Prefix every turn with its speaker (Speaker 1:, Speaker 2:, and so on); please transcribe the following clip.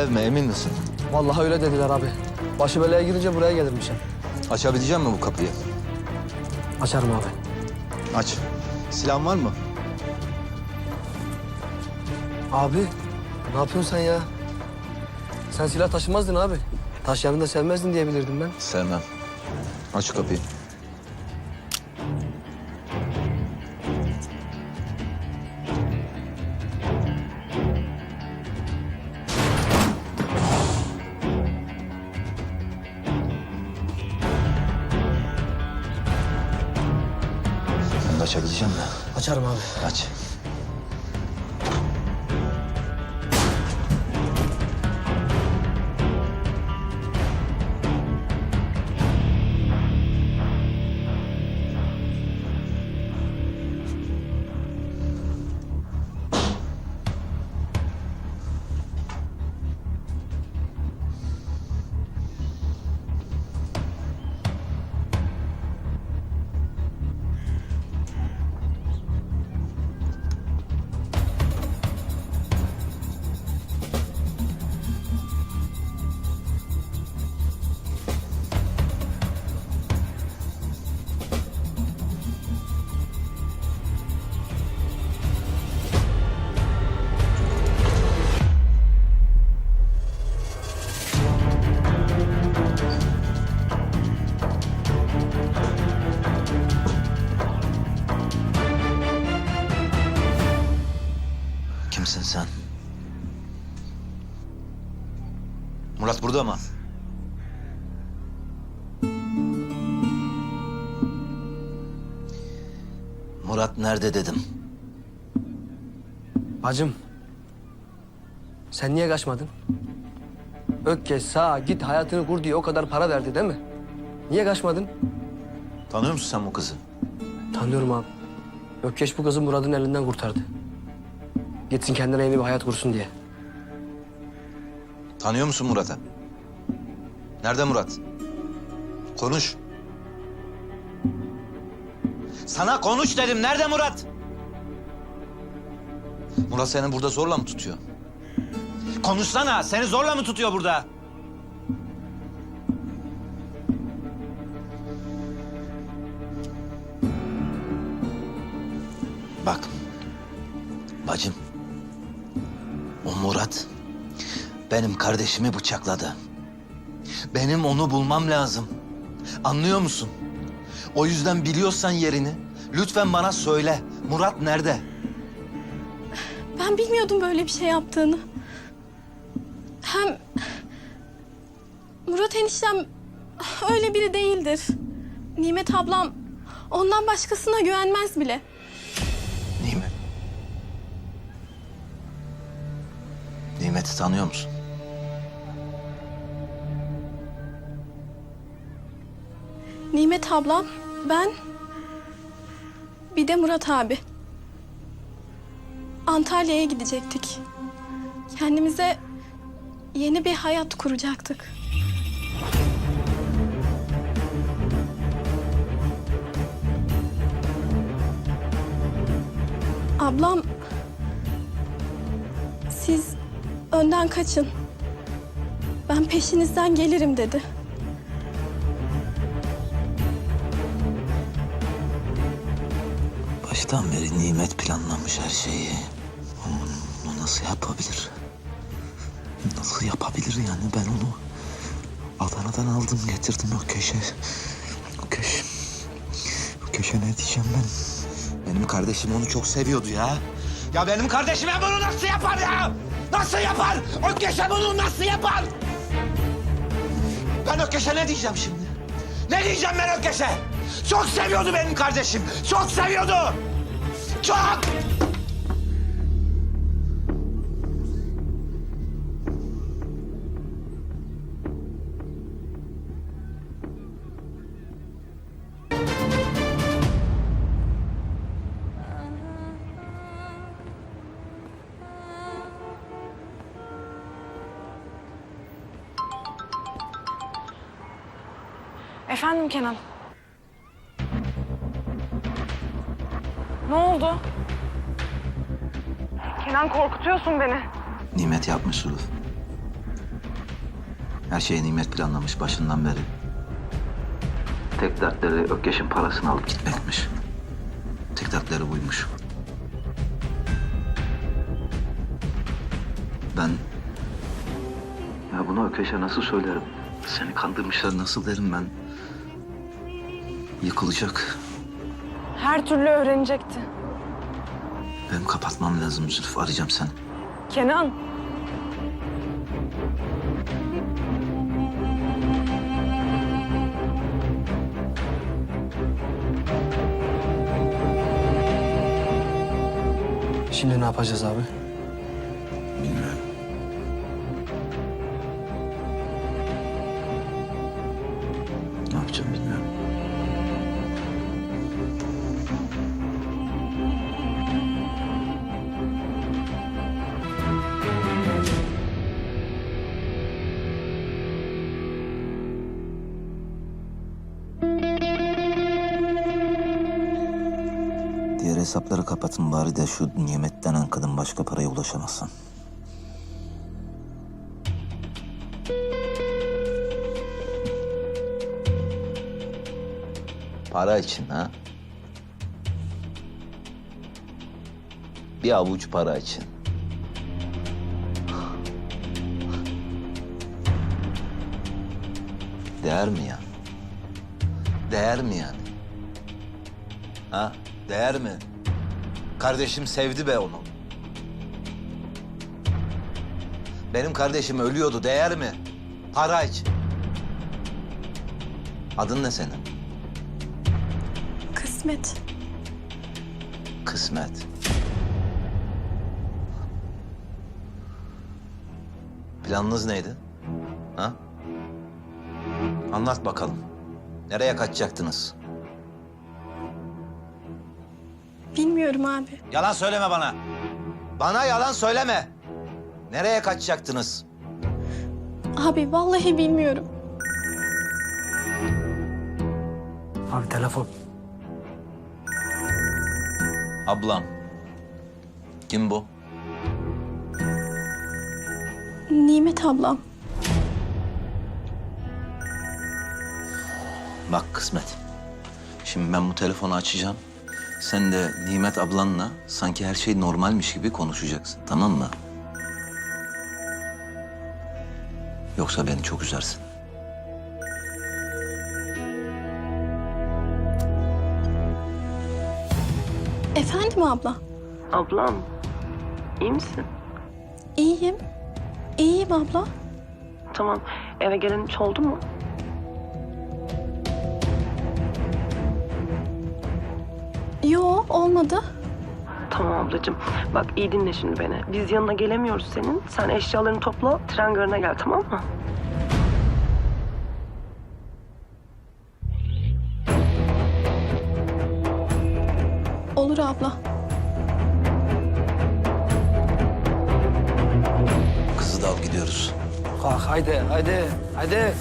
Speaker 1: ev mi emin misin?
Speaker 2: Vallahi öyle dediler abi. Başı belaya girince buraya gelirmişim.
Speaker 1: Açabilecek mi bu kapıyı?
Speaker 2: Açarım abi.
Speaker 1: Aç. Silahın var mı?
Speaker 2: Abi ne yapıyorsun sen ya? Sen silah taşımazdın abi. Taşıyanı da sevmezdin diye bilirdim ben.
Speaker 1: Sevmem. Aç şu kapıyı. Açabilecek misin?
Speaker 2: Açarım abi.
Speaker 1: Aç. Murat burada mı? Murat nerede dedim.
Speaker 2: Bacım. Sen niye kaçmadın? Ökkeş sağa git hayatını kur diye o kadar para verdi değil mi? Niye kaçmadın?
Speaker 1: Tanıyor musun sen bu kızı?
Speaker 2: Tanıyorum abi. Ökkeş bu kızı Murat'ın elinden kurtardı. Gitsin kendine yeni bir hayat kursun diye.
Speaker 1: Tanıyor musun Murat'ı? Nerede Murat? Konuş. Sana konuş dedim. Nerede Murat? Murat seni burada zorla mı tutuyor? Konuşsana. Seni zorla mı tutuyor burada? Bak. Bacım. O Murat benim kardeşimi bıçakladı. Benim onu bulmam lazım. Anlıyor musun? O yüzden biliyorsan yerini lütfen bana söyle. Murat nerede?
Speaker 3: Ben bilmiyordum böyle bir şey yaptığını. Hem Murat eniştem öyle biri değildir. Nimet ablam ondan başkasına güvenmez bile.
Speaker 1: Nimet. Nimet'i tanıyor musun?
Speaker 3: Nimet ablam, ben bir de Murat abi. Antalya'ya gidecektik. Kendimize yeni bir hayat kuracaktık. Ablam siz önden kaçın. Ben peşinizden gelirim dedi.
Speaker 1: Baştan beri Nimet planlamış her şeyi. Onu nasıl yapabilir? Nasıl yapabilir yani ben onu Adana'dan aldım getirdim o köşe. O köşe. O köşe ne diyeceğim ben? Benim kardeşim onu çok seviyordu ya. Ya benim kardeşime bunu nasıl yapar ya? Nasıl yapar? O köşe bunu nasıl yapar? Ben o köşe ne diyeceğim şimdi? Ne diyeceğim ben o köşe? Çok seviyordu benim kardeşim. Çok seviyordu. Çok!
Speaker 4: Efendim Kenan. Ne oldu? Kenan korkutuyorsun beni.
Speaker 1: Nimet yapmış Suluf. Her şeyi nimet planlamış başından beri. Tek dertleri Ökkeş'in parasını alıp gitmekmiş. Tek dertleri buymuş. Ben... Ya bunu Ökkeş'e nasıl söylerim? Seni kandırmışlar nasıl derim ben? Yıkılacak.
Speaker 4: Her türlü öğrenecekti.
Speaker 1: Benim kapatmam lazım Zülfü. Arayacağım seni.
Speaker 4: Kenan.
Speaker 2: Şimdi ne yapacağız abi?
Speaker 1: Bilmiyorum. Hesapları kapatın bari de şu nimet denen kadın başka paraya ulaşamasın. Para için ha? Bir avuç para için. Değer mi ya? Değer mi yani? Ha? Değer mi? Kardeşim sevdi be onu. Benim kardeşim ölüyordu. Değer mi? Para için. Adın ne senin?
Speaker 3: Kısmet.
Speaker 1: Kısmet. Planınız neydi? Ha? Anlat bakalım. Nereye kaçacaktınız?
Speaker 3: Bilmiyorum abi.
Speaker 1: Yalan söyleme bana. Bana yalan söyleme. Nereye kaçacaktınız?
Speaker 3: Abi vallahi bilmiyorum.
Speaker 2: Abi telefon.
Speaker 1: Ablam. Kim bu?
Speaker 3: Nimet ablam.
Speaker 1: Bak kısmet. Şimdi ben bu telefonu açacağım. Sen de Nimet ablanla sanki her şey normalmiş gibi konuşacaksın. Tamam mı? Yoksa beni çok üzersin.
Speaker 3: Efendim abla?
Speaker 5: Ablam, iyi misin?
Speaker 3: İyiyim. İyiyim abla.
Speaker 5: Tamam, eve gelen hiç oldu mu?
Speaker 3: Yo olmadı.
Speaker 5: Tamam ablacığım. Bak iyi dinle şimdi beni. Biz yanına gelemiyoruz senin. Sen eşyalarını topla, tren garına gel tamam mı?
Speaker 3: Olur abla.
Speaker 1: Kızı da al gidiyoruz.
Speaker 2: Kalk haydi haydi haydi.